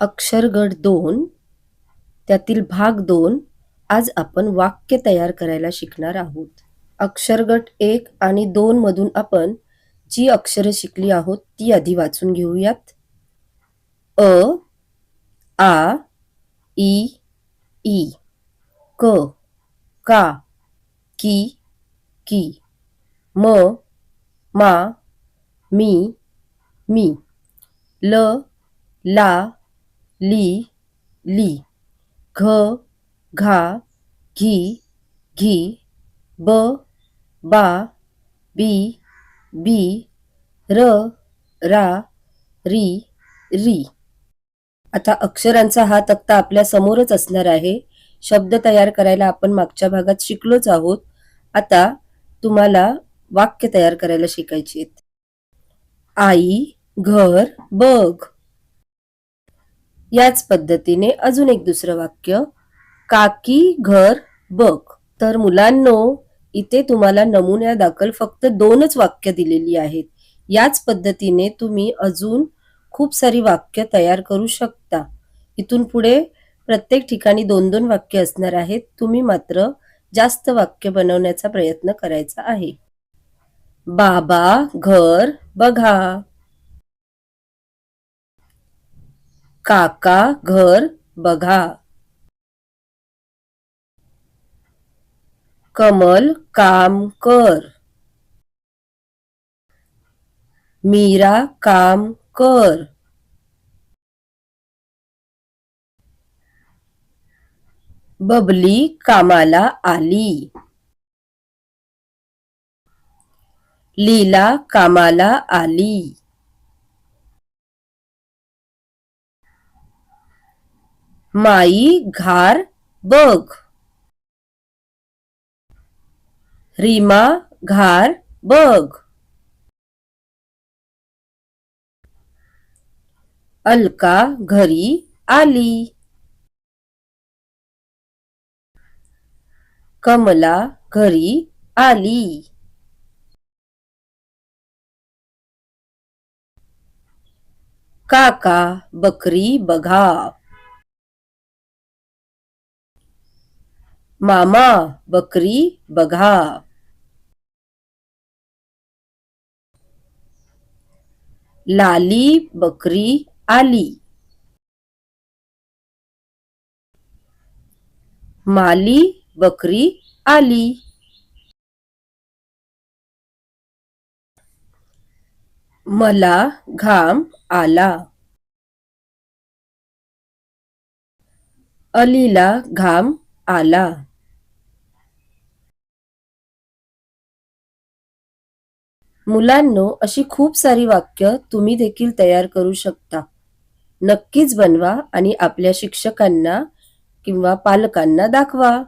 अक्षरगड दोन त्यातील भाग दोन आज आपण वाक्य तयार करायला शिकणार आहोत. अक्षरगट एक आणि दोन मधून आपण जी अक्षरं शिकली आहोत ती आधी वाचून घेऊयात. अ आ ई ई क का की की म मा मी मी ल ला ली ली. घ घा घी घी. ब बा बी बी. र रा री री. आता अक्षरांचा हा तक्ता आपल्या समोरच असणार आहे. शब्द तयार करायला आपण मागच्या भागात शिकलोच आहोत. आता तुम्हाला वाक्य तयार करायला शिकायची आहेत. आई घर बघ. याच पद्धतीने अजून एक दुसरं वाक्य काकी घर बघ. तर मुलांनो इथे तुम्हाला नमुन्या दाखल फक्त दोनच वाक्य दिलेली आहेत. याच पद्धतीने तुम्ही अजून खूप सारी वाक्य तयार करू शकता. इथून पुढे प्रत्येक ठिकाणी दोन दोन वाक्य असणार आहेत. तुम्ही मात्र जास्त वाक्य बनवण्याचा प्रयत्न करायचा आहे. बाबा घर बघा. काका घर बघा. कमल काम कर. मीरा काम कर. बबली कामाला आली. लीला कामाला आली. माई घार बघ. रीमा घार बघ. अलका घरी आली. कमला घरी आली. काका बकरी बघा. मामा बकरी बघा. लाली बकरी आली. माली बकरी आली. मला घाम आला. अलीला घाम आला. मुलांनो अशी खूप सारी वाक्य तुम्ही देखील तयार करू शकता. नक्कीच बनवा आणि आपल्या शिक्षकांना किंवा पालकांना दाखवा.